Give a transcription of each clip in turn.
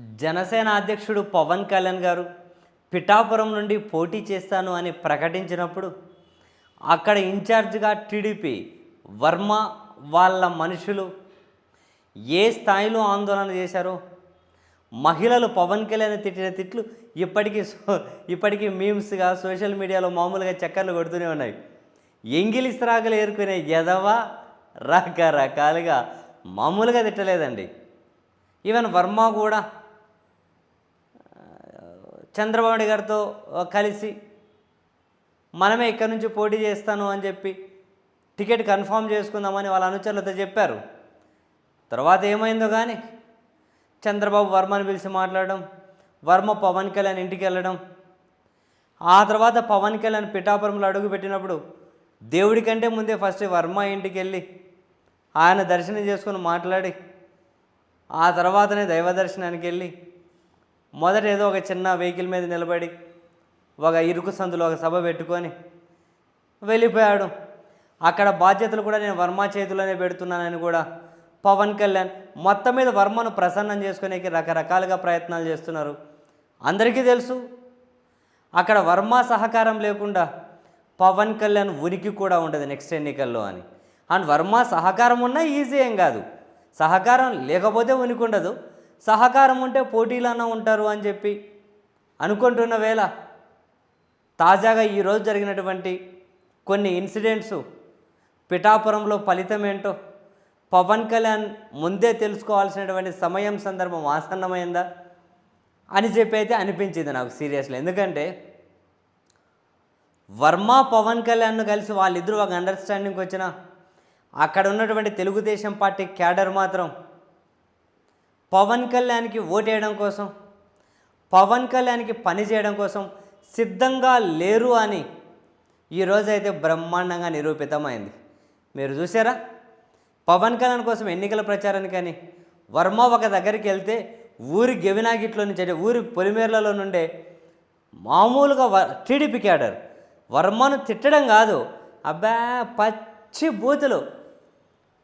జనసేన అధ్యక్షుడు పవన్ కళ్యాణ్ గారు పిఠాపురం నుండి పోటీ చేస్తాను అని ప్రకటించినప్పుడు అక్కడ ఇన్ఛార్జ్గా టీడీపీ వర్మ వాళ్ళ మనుషులు ఏ స్థాయిలో ఆందోళన చేశారో మహిళలు పవన్ కళ్యాణ్ తిట్టిన తిట్లు ఇప్పటికీ సో- ఇప్పటికీ మీమ్స్గా సోషల్ మీడియాలో మామూలుగా చక్కర్లు కొడుతూనే ఉన్నాయి. ఎంగిలి రాగలు ఏరుకునే ఎదవ రకరకాలుగా మామూలుగా తిట్టలేదండి. ఈవెన్ వర్మ కూడా చంద్రబాబు నాయుడు గారితో కలిసి మనమే ఇక్కడి నుంచి పోటీ చేస్తాను అని చెప్పి టికెట్ కన్ఫర్మ్ చేసుకుందామని వాళ్ళ అనుచరులతో చెప్పారు. తర్వాత ఏమైందో కానీ చంద్రబాబు వర్మని పిలిచి మాట్లాడడం వర్మ పవన్ కళ్యాణ్ ఇంటికి వెళ్ళడం ఆ తర్వాత పవన్ కళ్యాణ్ పిఠాపురంలో అడుగు పెట్టినప్పుడు దేవుడి కంటే ముందే ఫస్ట్ వర్మ ఇంటికి వెళ్ళి ఆయన దర్శనం చేసుకుని మాట్లాడి ఆ తర్వాతనే దైవ దర్శనానికి వెళ్ళి మొదట ఏదో ఒక చిన్న వెహికల్ మీద నిలబడి ఒక ఇరుకు సందులో ఒక సభ పెట్టుకొని వెళ్ళిపోయాడు. అక్కడ బాధ్యతలు కూడా నేను వర్మ చేతిలోనే పెడుతున్నానని కూడా పవన్ కళ్యాణ్ మొత్తం మీద వర్మను ప్రసన్నం చేసుకునేకి రకరకాలుగా ప్రయత్నాలు చేస్తున్నారు. అందరికీ తెలుసు అక్కడ వర్మ సహకారం లేకుండా పవన్ కళ్యాణ్ ఉనికి కూడా ఉండదు నెక్స్ట్ ఎన్నికల్లో అని. అండ్ వర్మ సహకారం ఉన్నా ఈజీ ఏం కాదు. సహకారం లేకపోతే ఉనికి ఉండదు. సహకారం ఉంటే పోటీలన్నా ఉంటారు అని చెప్పి అనుకుంటున్న వేళ తాజాగా ఈరోజు జరిగినటువంటి కొన్ని ఇన్సిడెంట్స్ పిఠాపురంలో ఫలితం ఏంటో పవన్ కళ్యాణ్ ముందే తెలుసుకోవాల్సినటువంటి సమయం సందర్భం ఆసన్నమైందా అని చెప్పి అయితే అనిపించింది నాకు సీరియస్లీ. ఎందుకంటే వర్మ పవన్ కళ్యాణ్ను కలిసి వాళ్ళిద్దరూ ఒక అండర్స్టాండింగ్కి వచ్చిన అక్కడ ఉన్నటువంటి తెలుగుదేశం పార్టీ క్యాడర్ మాత్రం పవన్ కళ్యాణ్కి ఓటేయడం కోసం పవన్ కళ్యాణ్కి పని చేయడం కోసం సిద్ధంగా లేరు అని ఈరోజైతే బ్రహ్మాండంగా నిరూపితమైంది. మీరు చూసారా పవన్ కళ్యాణ్ కోసం ఎన్నికల ప్రచారానికి కానీ వర్మ ఒక దగ్గరికి వెళ్తే ఊరి గెవినాగిట్లో నుంచి అంటే ఊరి పొలిమేర్లలో నుండే మామూలుగా వ టీడీపీ క్యాడర్ వర్మను తిట్టడం కాదు. అబ్బా పచ్చి బూతులు.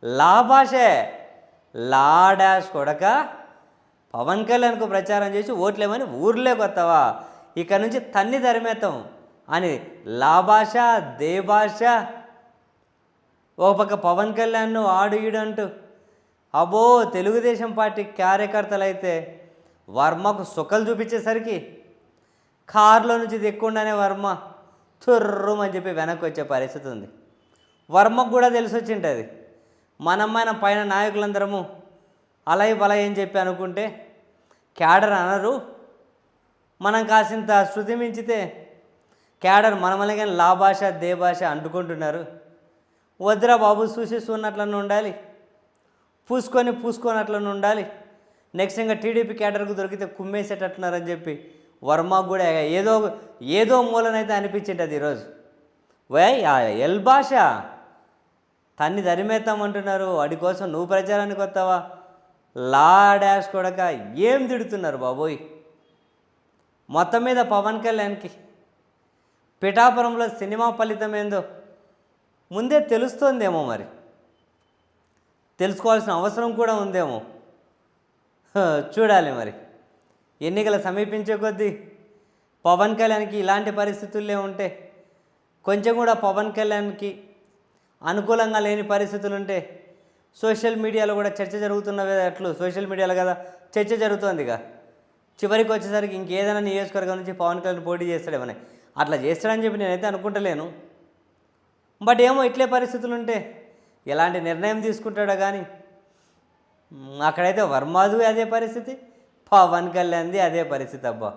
లాభాషే లాడాష్ కొడక పవన్ కళ్యాణ్కు ప్రచారం చేసి ఓట్లేమని ఊర్లే కొత్తవా? ఇక నుంచి తన్ని తరిమేతాం అని లాభాష దేభాష ఓ పక్క పవన్ కళ్యాణ్ను ఆడు ఈడంటూ అబో తెలుగుదేశం పార్టీ కార్యకర్తలు అయితే వర్మకు సుఖలు చూపించేసరికి కారులో నుంచి దిక్కుండానే వర్మ తుర్రుమని చెప్పి వెనక్కి వచ్చే పరిస్థితి ఉంది. వర్మకు కూడా తెలిసి వచ్చింటుంది మన పైన నాయకులందరము అలయ బలయ అని చెప్పి అనుకుంటే క్యాడర్ అనరు. మనం కాసింత శృతి మించితే క్యాడర్ మనమల్ని కానీ లా భాష దే భాష అంటుకుంటున్నారు. వద్దురా బాబు చూసి ఉండాలి. పూసుకొని పూసుకున్నట్లను ఉండాలి. నెక్స్ట్ ఇంకా టీడీపీ క్యాడర్కు దొరికితే కుమ్మేసేటట్టున్నారని చెప్పి వర్మకు కూడా ఏదో ఏదో మూలనైతే అనిపించింది ఈరోజు. వై ఎల్ భాష. తన్ని దరిమేస్తామంటున్నారు వాడి కోసం నువ్వు ప్రచారానికి వస్తావా? లాడాష్ కొడక ఏం తిడుతున్నారు బాబోయ్? మొత్తం మీద పవన్ కళ్యాణ్కి. పిఠాపురంలో సినిమా ఫలితం ఏందో ముందే తెలుస్తోందేమో మరి. తెలుసుకోవాల్సిన అవసరం కూడా ఉందేమో. చూడాలి మరి. ఎన్నికలు సమీపించే కొద్దీ పవన్ కళ్యాణ్కి ఇలాంటి పరిస్థితుల్లో ఉంటే కొంచెం కూడా పవన్ కళ్యాణ్కి అనుకూలంగా లేని పరిస్థితులు ఉంటే సోషల్ మీడియాలో కూడా చర్చ జరుగుతున్నవే అట్లు సోషల్ మీడియాలో కదా చర్చ జరుగుతోందిగా చివరికి వచ్చేసరికి ఇంకేదైనా నియోజకవర్గం నుంచి పవన్ కళ్యాణ్ పోటీ చేస్తాడేమని అట్లా చేస్తాడని చెప్పి నేనైతే అనుకుంటలేను. బట్ ఏమో ఇట్లే పరిస్థితులు ఉంటే ఎలాంటి నిర్ణయం తీసుకుంటాడో కానీ అక్కడైతే వర్మాదు అదే పరిస్థితి పవన్ కళ్యాణ్ది అదే పరిస్థితి అబ్బా.